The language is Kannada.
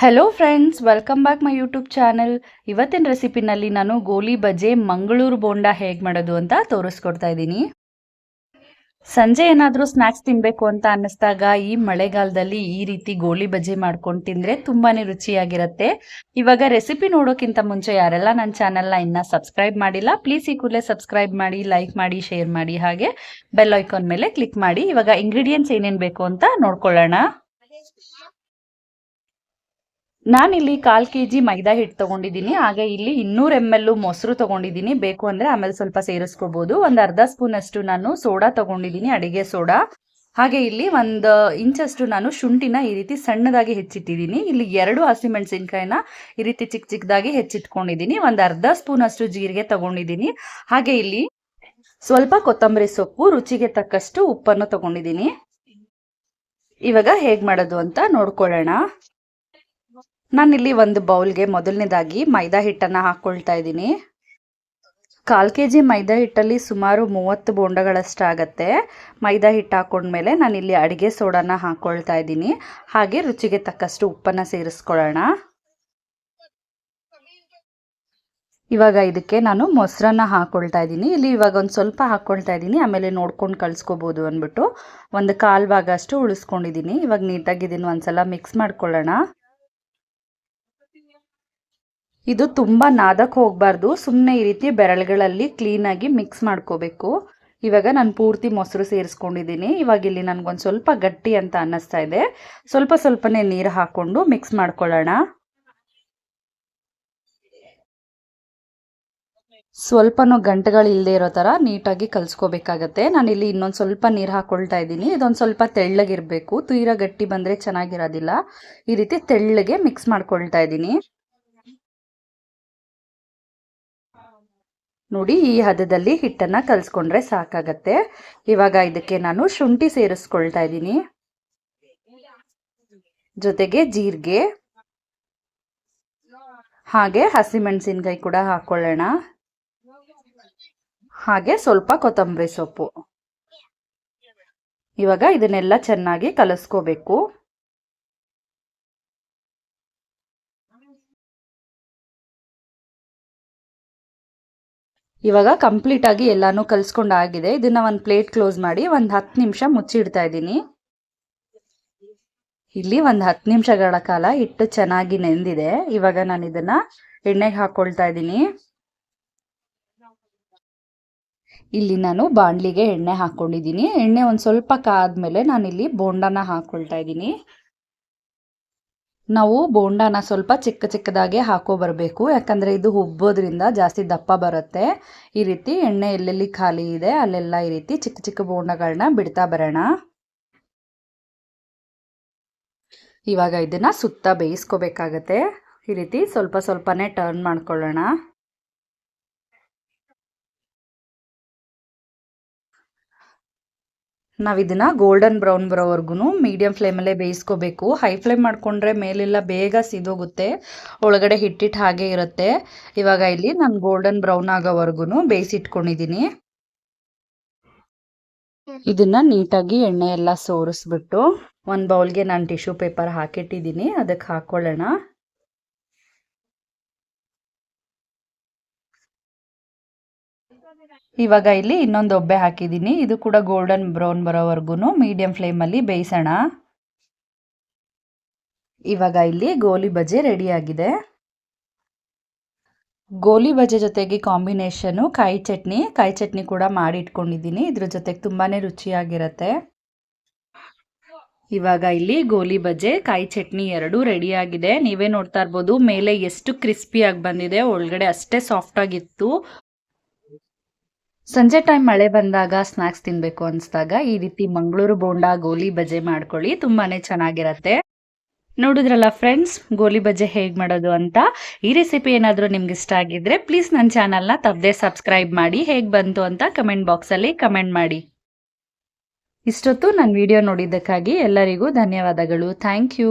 Hello friends welcome back my YouTube channel ಇವತ್ತಿನ ರೆಸಿಪಿನಲ್ಲಿ ನಾನು ಗೋಲಿ ಬಜೆ ಮಂಗಳೂರು ಬೋಂಡ ಹೇಗೆ ಮಾಡೋದು ಅಂತ ತೋರಿಸ್ಕೊಡ್ತಾ ಇದ್ದೀನಿ. ಸಂಜೆ ಏನಾದರೂ ಸ್ನ್ಯಾಕ್ಸ್ ತಿನ್ನಬೇಕು ಅಂತ ಅನ್ನಿಸ್ದಾಗ ಈ ಮಳೆಗಾಲದಲ್ಲಿ ಈ ರೀತಿ ಗೋಲಿ ಬಜೆ ಮಾಡ್ಕೊಂಡು ತಿಂದರೆ ತುಂಬಾ ರುಚಿಯಾಗಿರುತ್ತೆ. ಇವಾಗ ರೆಸಿಪಿ ನೋಡೋಕ್ಕಿಂತ ಮುಂಚೆ ಯಾರೆಲ್ಲ ನನ್ನ ಚಾನಲ್ನ ಇನ್ನೂ ಸಬ್ಸ್ಕ್ರೈಬ್ ಮಾಡಿಲ್ಲ ಪ್ಲೀಸ್ ಈ ಕೂಡಲೇ ಸಬ್ಸ್ಕ್ರೈಬ್ ಮಾಡಿ ಲೈಕ್ ಮಾಡಿ ಶೇರ್ ಮಾಡಿ ಹಾಗೆ ಬೆಲ್ ಐಕಾನ್ ಮೇಲೆ ಕ್ಲಿಕ್ ಮಾಡಿ. ಇವಾಗ ಇಂಗ್ರೀಡಿಯೆಂಟ್ಸ್ ಏನೇನು ಬೇಕು ಅಂತ ನೋಡ್ಕೊಳ್ಳೋಣ. ನಾನಿಲ್ಲಿ ಕಾಲು ಕೆ ಜಿ ಮೈದಾ ಹಿಟ್ಟು ತೊಗೊಂಡಿದ್ದೀನಿ. ಹಾಗೆ ಇಲ್ಲಿ ಇನ್ನೂರು ಎಂ ಎಲ್ ಮೊಸರು ತೊಗೊಂಡಿದ್ದೀನಿ. ಬೇಕು ಅಂದರೆ ಆಮೇಲೆ ಸ್ವಲ್ಪ ಸೇರಿಸ್ಕೋಬೋದು. ಒಂದು ಅರ್ಧ ಸ್ಪೂನಷ್ಟು ನಾನು ಸೋಡಾ ತೊಗೊಂಡಿದ್ದೀನಿ, ಅಡಿಗೆ ಸೋಡಾ. ಹಾಗೆ ಇಲ್ಲಿ ಒಂದು ಇಂಚಷ್ಟು ನಾನು ಶುಂಠಿನ ಈ ರೀತಿ ಸಣ್ಣದಾಗಿ ಹೆಚ್ಚಿಟ್ಟಿದ್ದೀನಿ. ಇಲ್ಲಿ ಎರಡು ಹಸಿಮೆಣಸಿನ್ಕಾಯಿನ ಈ ರೀತಿ ಚಿಕ್ಕ ಚಿಕ್ಕದಾಗಿ ಹೆಚ್ಚಿಟ್ಕೊಂಡಿದ್ದೀನಿ. ಒಂದು ಅರ್ಧ ಸ್ಪೂನಷ್ಟು ಜೀರಿಗೆ ತಗೊಂಡಿದ್ದೀನಿ. ಹಾಗೆ ಇಲ್ಲಿ ಸ್ವಲ್ಪ ಕೊತ್ತಂಬರಿ ಸೊಪ್ಪು, ರುಚಿಗೆ ತಕ್ಕಷ್ಟು ಉಪ್ಪನ್ನು ತಗೊಂಡಿದ್ದೀನಿ. ಇವಾಗ ಹೇಗೆ ಮಾಡೋದು ಅಂತ ನೋಡ್ಕೊಳ್ಳೋಣ. ನಾನಿಲ್ಲಿ ಒಂದು ಬೌಲ್ಗೆ ಮೊದಲನೇದಾಗಿ ಮೈದಾ ಹಿಟ್ಟನ್ನು ಹಾಕ್ಕೊಳ್ತಾ ಇದ್ದೀನಿ. ಕಾಲು ಕೆ ಜಿ ಮೈದಾ ಹಿಟ್ಟಲ್ಲಿ ಸುಮಾರು ಮೂವತ್ತು ಬೋಂಡಗಳಷ್ಟಾಗತ್ತೆ. ಮೈದಾ ಹಿಟ್ಟು ಹಾಕೊಂಡ್ಮೇಲೆ ನಾನಿಲ್ಲಿ ಅಡುಗೆ ಸೋಡಾನ ಹಾಕ್ಕೊಳ್ತಾ ಇದ್ದೀನಿ. ಹಾಗೆ ರುಚಿಗೆ ತಕ್ಕಷ್ಟು ಉಪ್ಪನ್ನು ಸೇರಿಸ್ಕೊಳ್ಳೋಣ. ಇವಾಗ ಇದಕ್ಕೆ ನಾನು ಮೊಸರನ್ನ ಹಾಕ್ಕೊಳ್ತಾ ಇದ್ದೀನಿ. ಇಲ್ಲಿ ಇವಾಗ ಒಂದು ಸ್ವಲ್ಪ ಹಾಕ್ಕೊಳ್ತಾ ಇದ್ದೀನಿ. ಆಮೇಲೆ ನೋಡ್ಕೊಂಡು ಕಳಿಸ್ಕೋಬೋದು ಅಂದ್ಬಿಟ್ಟು. ಒಂದು ಕಾಲು ಭಾಗ ಅಷ್ಟು ಉಳಿಸ್ಕೊಂಡಿದ್ದೀನಿ. ಇವಾಗ ನೀಟಾಗಿದ್ದೀನಿ ಒಂದು ಸಲ ಮಿಕ್ಸ್ ಮಾಡ್ಕೊಳ್ಳೋಣ. ಇದು ತುಂಬ ನಾದಕ್ಕೆ ಹೋಗಬಾರ್ದು. ಸುಮ್ಮನೆ ಈ ರೀತಿ ಬೆರಳುಗಳಲ್ಲಿ ಕ್ಲೀನಾಗಿ ಮಿಕ್ಸ್ ಮಾಡ್ಕೋಬೇಕು. ಇವಾಗ ನಾನು ಪೂರ್ತಿ ಮೊಸರು ಸೇರಿಸ್ಕೊಂಡಿದ್ದೀನಿ. ಇವಾಗ ಇಲ್ಲಿ ನನಗೊಂದು ಸ್ವಲ್ಪ ಗಟ್ಟಿ ಅಂತ ಅನ್ನಿಸ್ತಾ ಇದೆ. ಸ್ವಲ್ಪ ಸ್ವಲ್ಪನೇ ನೀರು ಹಾಕ್ಕೊಂಡು ಮಿಕ್ಸ್ ಮಾಡ್ಕೊಳ್ಳೋಣ. ಸ್ವಲ್ಪನೂ ಗಂಟೆಗಳು ಇಲ್ಲದೆ ಇರೋ ಥರ ನೀಟಾಗಿ ಕಲಿಸ್ಕೋಬೇಕಾಗತ್ತೆ. ಇಲ್ಲಿ ಇನ್ನೊಂದು ಸ್ವಲ್ಪ ನೀರು ಹಾಕ್ಕೊಳ್ತಾ ಇದ್ದೀನಿ. ಇದೊಂದು ಸ್ವಲ್ಪ ತೆಳ್ಳಗಿರಬೇಕು. ತೀರಾ ಗಟ್ಟಿ ಬಂದರೆ ಚೆನ್ನಾಗಿರೋದಿಲ್ಲ. ಈ ರೀತಿ ತೆಳ್ಳಗೆ ಮಿಕ್ಸ್ ಮಾಡ್ಕೊಳ್ತಾ ಇದ್ದೀನಿ. ನೋಡಿ, ಈ ಹದದಲ್ಲಿ ಹಿಟ್ಟನ್ನು ಕಲಿಸ್ಕೊಂಡ್ರೆ ಸಾಕಾಗತ್ತೆ. ಇವಾಗ ಇದಕ್ಕೆ ನಾನು ಶುಂಠಿ ಸೇರಿಸ್ಕೊಳ್ತಾ ಇದ್ದೀನಿ. ಜೊತೆಗೆ ಜೀರಿಗೆ. ಹಾಗೆ ಹಸಿಮೆಣಸಿನ್ಕಾಯಿ ಕೂಡ ಹಾಕೊಳ್ಳೋಣ. ಹಾಗೆ ಸ್ವಲ್ಪ ಕೊತ್ತಂಬರಿ ಸೊಪ್ಪು. ಇವಾಗ ಇದನ್ನೆಲ್ಲ ಚೆನ್ನಾಗಿ ಕಲಿಸ್ಕೋಬೇಕು. ಇವಾಗ ಕಂಪ್ಲೀಟ್ ಆಗಿ ಎಲ್ಲಾನು ಕಲ್ಸ್ಕೊಂಡಾಗಿದೆ. ಇದನ್ನ ಒಂದು ಪ್ಲೇಟ್ ಕ್ಲೋಸ್ ಮಾಡಿ ಒಂದು ಹತ್ತು ನಿಮಿಷ ಮುಚ್ಚಿಡ್ತಾ ಇದ್ದೀನಿ. ಇಲ್ಲಿ ಒಂದು ಹತ್ತು ನಿಮಿಷಗಳ ಕಾಲ ಹಿಟ್ಟು ಚೆನ್ನಾಗಿ ನೆಂದಿದೆ. ಇವಾಗ ನಾನು ಇದನ್ನ ಎಣ್ಣೆಗೆ ಹಾಕೊಳ್ತಾ ಇದ್ದೀನಿ. ಇಲ್ಲಿ ನಾನು ಬಾಣಲಿಗೆ ಎಣ್ಣೆ ಹಾಕೊಂಡಿದ್ದೀನಿ. ಎಣ್ಣೆ ಒಂದು ಸ್ವಲ್ಪ ಕಾದ್ಮೇಲೆ ನಾನಿಲ್ಲಿ ಬೋಂಡನ ಹಾಕೊಳ್ತಾ ಇದ್ದೀನಿ. ನಾವು ಬೋಂಡಾನ ಸ್ವಲ್ಪ ಚಿಕ್ಕ ಚಿಕ್ಕದಾಗೆ ಹಾಕೋ ಬರಬೇಕು. ಯಾಕಂದರೆ ಇದು ಹುಬ್ಬೋದ್ರಿಂದ ಜಾಸ್ತಿ ದಪ್ಪ ಬರುತ್ತೆ. ಈ ರೀತಿ ಎಣ್ಣೆ ಎಲ್ಲೆಲ್ಲಿ ಖಾಲಿ ಇದೆ, ಅಲ್ಲೆಲ್ಲ ಈ ರೀತಿ ಚಿಕ್ಕ ಚಿಕ್ಕ ಬೋಂಡಗಳನ್ನ ಬಿಡ್ತಾ ಬರೋಣ. ಇವಾಗ ಇದನ್ನು ಸುತ್ತ ಬೇಯಿಸ್ಕೋಬೇಕಾಗತ್ತೆ. ಈ ರೀತಿ ಸ್ವಲ್ಪ ಸ್ವಲ್ಪನೇ ಟರ್ನ್ ಮಾಡ್ಕೊಳ್ಳೋಣ. ನಾವು ಗೋಲ್ಡನ್ ಬ್ರೌನ್ ಬರೋವರೆಗೂ ಮೀಡಿಯಂ ಫ್ಲೇಮಲ್ಲೇ ಬೇಯಿಸ್ಕೋಬೇಕು. ಹೈ ಫ್ಲೇಮ್ ಮಾಡಿಕೊಂಡ್ರೆ ಮೇಲೆಲ್ಲ ಬೇಗ ಸಿದೋಗುತ್ತೆ. ಒಳಗಡೆ ಹಿಟ್ಟಿಟ್ಟು ಹಾಗೆ ಇರುತ್ತೆ. ಇವಾಗ ಇಲ್ಲಿ ನಾನು ಗೋಲ್ಡನ್ ಬ್ರೌನ್ ಆಗೋವರೆಗೂ ಬೇಯಿಸಿಟ್ಕೊಂಡಿದ್ದೀನಿ ಇದನ್ನ ನೀಟಾಗಿ ಎಣ್ಣೆ ಎಲ್ಲ ಸೋರಿಸ್ಬಿಟ್ಟು ಒಂದು ಬೌಲ್ಗೆ ನಾನು ಟಿಶ್ಯೂ ಪೇಪರ್ ಹಾಕಿಟ್ಟಿದ್ದೀನಿ ಅದಕ್ಕೆ ಹಾಕೊಳ್ಳೋಣ. ಇವಾಗ ಇಲ್ಲಿ ಇನ್ನೊಂದು ಒಬ್ಬೆ ಹಾಕಿದ್ದೀನಿ. ಇದು ಕೂಡ ಗೋಲ್ಡನ್ ಬ್ರೌನ್ ಬರೋವರೆಗೂ ಮೀಡಿಯಂ ಫ್ಲೇಮಲ್ಲಿ ಬೇಯಿಸೋಣ. ಇವಾಗ ಇಲ್ಲಿ ಗೋಲಿ ಬಜೆ ರೆಡಿಯಾಗಿದೆ ಗೋಲಿ ಬಜೆ ಜೊತೆಗೆ ಕಾಂಬಿನೇಷನು ಕಾಯಿ ಚಟ್ನಿ. ಕಾಯಿ ಚಟ್ನಿ ಕೂಡ ಮಾಡಿ ಇಟ್ಕೊಂಡಿದ್ದೀನಿ ಇದ್ರ ಜೊತೆಗೆ ತುಂಬಾ ರುಚಿಯಾಗಿರುತ್ತೆ. ಇವಾಗ ಇಲ್ಲಿ ಗೋಲಿ ಬಜೆ, ಕಾಯಿ ಚಟ್ನಿ ಎರಡೂ ರೆಡಿಯಾಗಿದೆ ನೀವೇ ನೋಡ್ತಾ ಇರ್ಬೋದು. ಮೇಲೆ ಎಷ್ಟು ಕ್ರಿಸ್ಪಿಯಾಗಿ ಬಂದಿದೆ. ಒಳಗಡೆ ಅಷ್ಟೇ ಸಾಫ್ಟಾಗಿತ್ತು ಸಂಜೆ ಟೈಮ್ ಮಳೆ ಬಂದಾಗ ಸ್ನ್ಯಾಕ್ಸ್ ತಿನ್ನಬೇಕು ಅನಿಸ್ದಾಗ ಈ ರೀತಿ ಮಂಗಳೂರು ಬೋಂಡಾ ಗೋಲಿ ಬಜೆ ಮಾಡ್ಕೊಳ್ಳಿ ತುಂಬಾ ಚೆನ್ನಾಗಿರತ್ತೆ. ನೋಡಿದ್ರಲ್ಲ ಫ್ರೆಂಡ್ಸ್ ಗೋಲಿ ಬಜೆ ಹೇಗೆ ಮಾಡೋದು ಅಂತ? ಈ ರೆಸಿಪಿ ಏನಾದರೂ ನಿಮ್ಗೆ ಇಷ್ಟ ಆಗಿದ್ರೆ ಪ್ಲೀಸ್ ನನ್ನ ಚಾನಲ್ನ ತಪ್ಪದೆ ಸಬ್ಸ್ಕ್ರೈಬ್ ಮಾಡಿ, ಹೇಗೆ ಬಂತು ಅಂತ ಕಮೆಂಟ್ ಬಾಕ್ಸಲ್ಲಿ ಕಮೆಂಟ್ ಮಾಡಿ. ಇಷ್ಟೊತ್ತು ನನ್ನ ವಿಡಿಯೋ ನೋಡಿದ್ದಕ್ಕಾಗಿ ಎಲ್ಲರಿಗೂ ಧನ್ಯವಾದಗಳು. Thank you